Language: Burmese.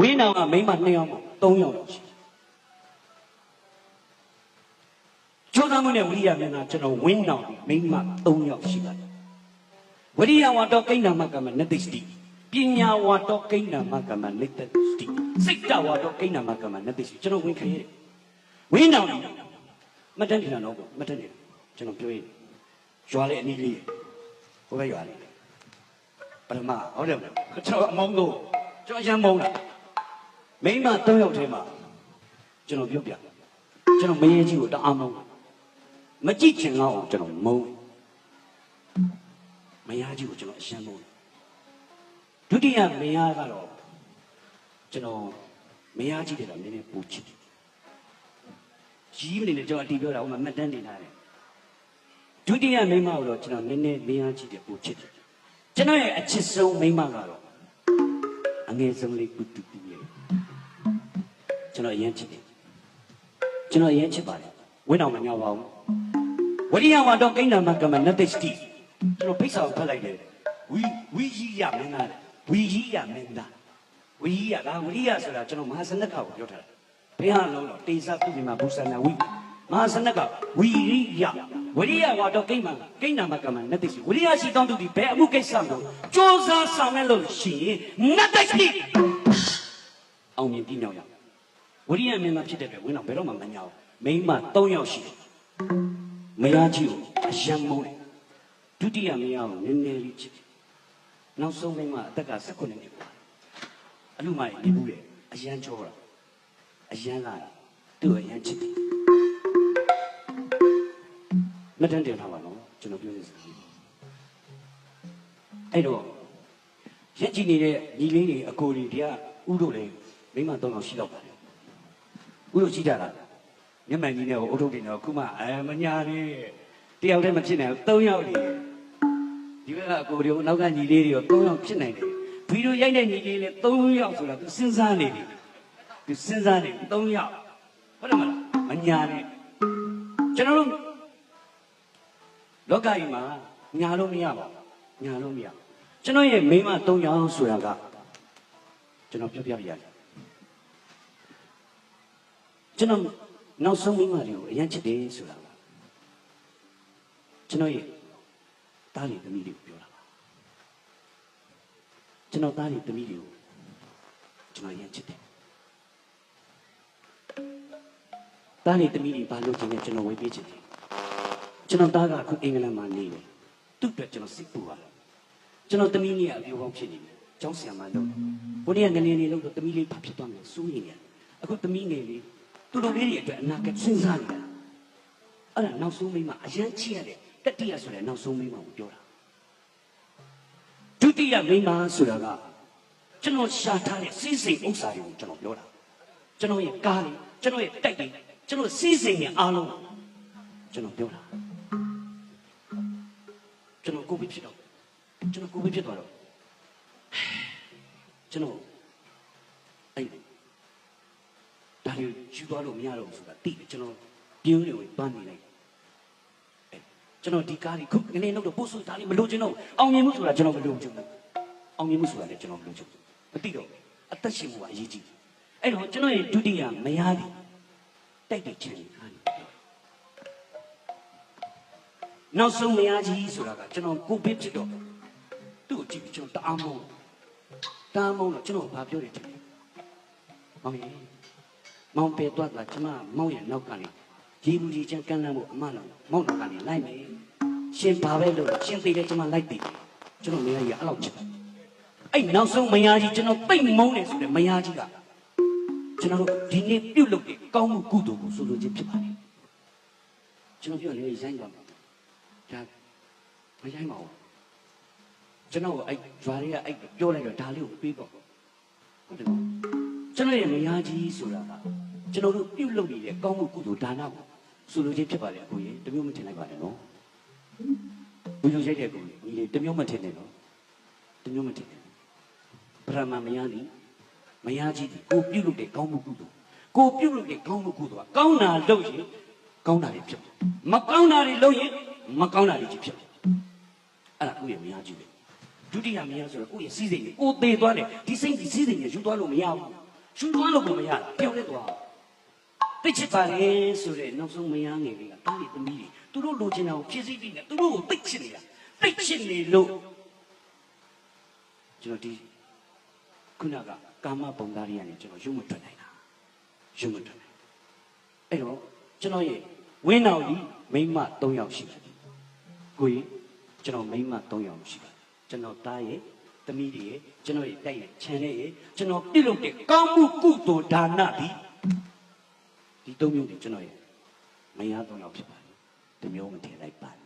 ဝင်းနောင်ကမိန်းမ2ယောက်မှ3ယောက်လောက်ရှိတယ်ကျိုးသားမှုနဲ့ဝိရိယမင်းသားကျွန်တော်ဝင်းနောင်မိန်းမ3ယောက်ရှိပါတယ်ဝိရိယဝါတော့ကိဏ္ဍမကမနတိစတိပညာဝါတော့ကိဏ္ဍမကမနိတ္တစတိစိတ်တဝါတော့ကိဏ္ဍမကမနတိစတိကျွန်တော်ဝင်ခရဲတယ်ဝင်းနောင်နေမတန်းနေတာတော့မတန်းနေကျွန်တော်ပြောရင်ရွာလေအနည်းလေးဟိုဘက်ရွာလေးပထမဟုတ်တယ်မလားကျွန်တော်အမောင်းလို့ကျွန်တော်ရမ်းမုန်းတယ် မိန်းမ၃ယောက်ထဲမှာကျွန်တော်ပြောပြကျွန်တော်မင်းကြီးကိုတအားမုန်းမကြည့်ချင်တော့ကျွန်တော်မုန်းမယားကြီးကိုကျွန်တော်အရှမ်းမုန်းဒုတိယမယားကတော့ကျွန်တော်မယားကြီးတယ်တော့နည်းနည်းပူချစ်တယ်ကြီးမနေနဲ့ကျွန်တော်အတီးပြောတာဟိုမှာမှတ်တမ်းတင်ထားတယ်ဒုတိယမိန်းမကိုတော့ကျွန်တော်နည်းနည်းမယားကြီးတယ်ပူချစ်တယ်ကျွန်တော်ရဲ့အချစ်ဆုံးမိန်းမကတော့အငယ်ဆုံးလေးကုတူတူလေး ကျွန်တော်အရင်ချစ်တယ်ကျွန်တော်အရင်ချစ်ပါတယ်ဝင်းအောင်မညောပါဘူးဝရိယဝါတော့ကိဏ္ဍမကမနတ္တိစတိကျွန်တော်ဖိတ်စာကိုဖတ်လိုက်တယ်ဝီဝီကြီးရမင်းသားဝီကြီးရမင်းသားဝီကြီးရဒါဝရိယဆိုတာကျွန်တော်မဟာစနကကိုပြောထားတာဘယ်ဟာလုံးတော့တေဇပုညမဘူဆနာဝီမဟာစနကဝီရိယဝရိယဝါတော့ကိဏ္ဍမကိဏ္ဍမကမနတ္တိစတိဝရိယရှိတောင်းသူဒီဘယ်အမှုကိစ္စကိုစ조사ဆောင်ရလို့ရှိရင်နတ္တိစတိအောင်မြင်ပြီးမြောက်ရအောင် ဝရိယမင်းသားဖြစ်တဲ့အတွက်ဝင်းတော့ဘယ်တော့မှမညာဘူးမိန်းမ၃ယောက်ရှိတယ်မယားကြီးကိုအယံမုန်းတယ်ဒုတိယမယားကိုနည်းနည်းလေးချစ်တယ်နောက်ဆုံးမိန်းမအသက်က16နှစ်ပါအလူမကြီးနေဘူးလေအယံချောတာအယံလာတာသူ့ကိုအယံချစ်တယ်မတန်းတင်ထားပါတော့ကျွန်တော်ပြောနေစမ်းအဲ့တော့ရက်ကြည့်နေတဲ့ညီလေးတွေအကိုတွေတရားဥတို့လည်းမိန်းမ၃ယောက်ရှိတော့ပါတယ် ဥလို့ရှိကြတာမျက်မှန်ကြီးနဲ့ဟိုအုတ်ထုတ်တင်တော့ခုမှအဲမညာနဲ့တယောက်တည်းမဖြစ်နိုင်ဘူး၃ယောက်နေဒီဘက်ကအကိုတွေကိုနောက်ကညီလေးတွေရော၃ယောက်ဖြစ်နိုင်တယ်ဗီဒီယိုရိုက်တဲ့ညီလေးလေး၃ယောက်ဆိုတာသူစဉ်းစားနေတယ်သူစဉ်းစားနေ၃ယောက်ဟုတ်တယ်မလားမညာနဲ့ကျွန်တော်တို့လောကကြီးမှာညာလို့မရပါဘူးညာလို့မရကျွန်တော်ရဲ့မိန်းမ၃ယောက်ဆိုတာကကျွန်တော်ပြောပြပြရတယ် ကျွန်တော်နောက်ဆုံးမိန်းမတွေကိုအရင်ချစ်တယ်ဆိုတာပါကျွန်တော်ရဲ့တားလေသမီးတွေကိုပြောတာပါကျွန်တော်တားလေသမီးတွေကိုကျွန်တော်အရင်ချစ်တယ်တားလေသမီးတွေဘာလို့ချင်လဲကျွန်တော်ဝေးပေးချင်တယ်ကျွန်တော်တားကအခုအင်္ဂလန်မှာနေတယ်သူ့အတွက်ကျွန်တော်စိတ်ပူပါတယ်ကျွန်တော်သမီးကြီးကအပြောကောင်းဖြစ်နေတယ်ကျောင်းဆရာမလုပ်ဘုန်းကြီးကငနေနေလို့သမီးလေးဘာဖြစ်သွားမလဲစိုးရိမ်နေတယ်အခုသမီးငယ်လေး သူတို့လေးတွေအတွက်အနာကစဉ်းစားနေတာအဲ့ဒါနောက်ဆုံးမိန်းမအရန်ချစ်ရတဲ့တတိယဆိုတဲ့နောက်ဆုံးမိန်းမကိုပြောတာဒုတိယမိန်းမဆိုတာကကျွန်တော်ရှာထားတဲ့စီးစိမ်ဥစ္စာတွေကိုကျွန်တော်ပြောတာကျွန်တော်ရဲ့ကားတွေကျွန်တော်ရဲ့တိုက်တွေကျွန်တော်စီးစိမ်ရဲ့အားလုံးကျွန်တော်ပြောတာကျွန်တော်ကိုယ်ပဲဖြစ်တော့ကျွန်တော်ကိုယ်ပဲဖြစ်သွားတော့ကျွန်တော်အဲ့ ဒါတွေယူသွားလို့မရတော့ဘူးဆိုတာသိတယ်ကျွန်တော်ပြင်းတွေပန်းနေလိုက်အဲကျွန်တော်ဒီကားတွေခုငနေတော့ပို့ဆိုဒါလေးမလို့ချင်တော့ဘူးအောင်မြင်မှုဆိုတာကျွန်တော်မလို့ချင်ဘူးအောင်မြင်မှုဆိုတာလည်းကျွန်တော်မလို့ချင်ဘူးမသိတော့ဘူးအသက်ရှင်မှုကအရေးကြီးတယ်အဲ့တော့ကျွန်တော်ရဲ့ဒုတိယမယားသည်တိုက်တဲ့ချင်ခါနေနောက်ဆုံးမယားကြီးဆိုတာကကျွန်တော်ကိုပစ်ဖြစ်တော့သူ့ကိုကြည့်ပြီးကျွန်တော်တအားမုန်းတအားမုန်းတော့ကျွန်တော်ဘာပြောတယ်ထင်လဲမောင်ကြီး မောင်ပေသွားတာကျမမောင်ရဲ့နောက်ကနေဂျီဘူးကြီးချမ်းကန်းလန်းဖို့အမလောမောင်နောက်ကနေလိုက်မယ်ရှင်ဘာပဲလို့ရှင်သိတယ်ကျမလိုက်တယ်ကျွန်တော်မယားကြီးအဲ့လောက်ချစ်တယ်အဲ့နောက်ဆုံးမယားကြီးကျွန်တော်ပိတ်မုန်းတယ်ဆိုတဲ့မယားကြီးကကျွန်တော်တို့ဒီနေ့ပြုတ်လုပ်တဲ့ကောင်းမှုကုသိုလ်ကိုဆိုလိုခြင်းဖြစ်ပါတယ်ကျွန်တော်ပြောနေရိုင်းပါမယ်ဒါမရိုင်းပါဘူးကျွန်တော်အဲ့ဂျွာတွေကအဲ့ပြောလိုက်တော့ဒါလေးကိုပေးပေါ့ဟုတ်တယ်နော်ကျွန်တော်ရဲ့မယားကြီးဆိုတာက ကျွန်တော်တို့ပြုတ်လုပ်နေတဲ့ကောင်းမှုကုသိုလ်ဒါနကိုဆိုလိုချင်းဖြစ်ပါတယ်အကိုကြီးတမျိုးမထင်လိုက်ပါနဲ့နော်ဘုရားရိုက်တဲ့ကိုကြီးညီလေးတမျိုးမထင်နဲ့နော်တမျိုးမထင်နဲ့ပရမမယားဒီမယားကြီးဒီကိုပြုတ်လုပ်တဲ့ကောင်းမှုကုသိုလ်ကိုပြုတ်လုပ်တဲ့ကောင်းမှုကုသိုလ်ကကောင်းတာလုပ်ရင်ကောင်းတာတွေဖြစ်တယ်မကောင်းတာတွေလုပ်ရင်မကောင်းတာတွေကြီးဖြစ်တယ်အဲ့ဒါကိုယ့်ရဲ့မယားကြီးပဲဒုတိယမယားဆိုတော့ကိုယ့်ရဲ့စီးစိမ်ကိုကိုသေးသွားတယ်ဒီစိတ်ဒီစီးစိမ်ကိုယူသွားလို့မရဘူးရှူထွန်းလို့ကိုမရတာပြောင်းလဲသွား တိတ်ချစ်ပါလေဆိုတဲ့နောက်ဆုံးမယားငယ်လေးကတားရီသမီးတွေသူတို့လိုချင်တာကိုဖြည့်ဆည်းပြီးနေသူတို့ကိုတိတ်ချစ်နေတာတိတ်ချစ်နေလို့ကျွန်တော်ဒီခုနကကာမပုံသားတွေကနေကျွန်တော်ရုံမထွက်နိုင်တာရုံမထွက်နိုင်အဲ့တော့ကျွန်တော်ရဲ့ဝင်းတော်ကြီးမိန်းမ၃ယောက်ရှိတယ်ကိုကြီးကျွန်တော်မိန်းမ၃ယောက်ရှိတယ်ကျွန်တော်သားရဲ့သမီးတွေရဲ့ကျွန်တော်ရဲ့တိုက်ရဲ့ခြံရဲ့ရဲ့ကျွန်တော်ပြုလုပ်တဲ့ကောင်းမှုကုသိုလ်ဒါနဒီ ဒီ၃မျိုးတွေကျွန်တော်ရဲ့မယား၃ယောက်ဖြစ်ပါတယ်ဒီမျိုးမထည့်လိုက်ပါနဲ့